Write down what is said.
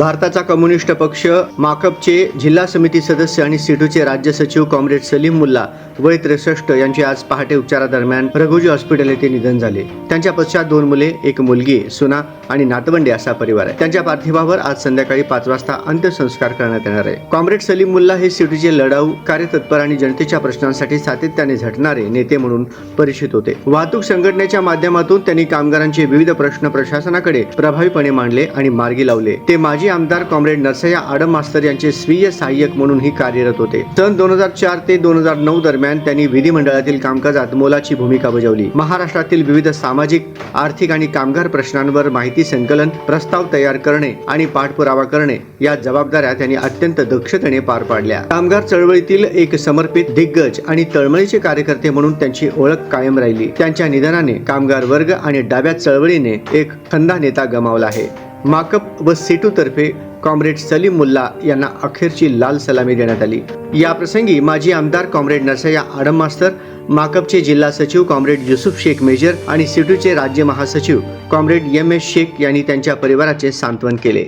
भारताचा कम्युनिस्ट पक्ष माकपचे जिल्हा समिती सदस्य आणि सिटूचे राज्य सचिव कॉम्रेड सलीम मुल्ला वय त्रेसष्ट यांचे आज पहाटे उपचारादरम्यान रघुजी हॉस्पिटल येथे निधन झाले. त्यांच्या पश्चात दोन मुले एक मुलगी सुना आणि नातवंडे असा परिवार आहे. त्यांच्या पार्थिवावर आज संध्याकाळी पाच वाजता अंत्यसंस्कार करण्यात येणार आहे. कॉम्रेड सलीम मुल्ला हे सिटीचे लढाऊ कार्यतत्पर आणि जनतेच्या प्रश्नांसाठी सातत्याने झटणारे नेते म्हणून परिचित होते. वाहतूक संघटनेच्या माध्यमातून त्यांनी कामगारांचे विविध प्रश्न प्रशासनाकडे प्रभावीपणे मांडले आणि मार्गी लावले. ते माजी आमदार कॉम्रेड नरसय्या आडम मास्तर यांचे स्वीय सहाय्यक म्हणूनही कार्यरत होते. सन दोन हजार चार ते दोन हजार नऊ दरम्यान त्यांनी विधिमंडळातील कामकाजात मोलाची भूमिका बजावली. महाराष्ट्रातील विविध सामाजिक आर्थिक आणि कामगार प्रश्नांवर माहिती संकलन प्रस्ताव तयार करणे आणि पाठपुरावा करणे या जबाबदाऱ्या त्यांनी अत्यंत दक्षतेने पार पाडल्या. कामगार चळवळीतील एक समर्पित दिग्गज आणि तळमळीचे कार्यकर्ते म्हणून त्यांची ओळख कायम राहिली. त्यांच्या निधनाने कामगार वर्ग आणि डाव्या चळवळीने एक खंदा नेता गमावला आहे. माकप व सेटू तर्फे कॉम्रेड सलीम मुल्ला यांना अखेरची लाल सलामी देण्यात आली. या प्रसंगी माजी आमदार कॉम्रेड नरसय्या आडम मास्तर माकपचे जिल्हा सचिव कॉम्रेड युसुफ शेख मेजर आणि सिटूचे राज्य महासचिव कॉम्रेड एम एस शेख यांनी त्यांच्या परिवाराचे सांत्वन केले.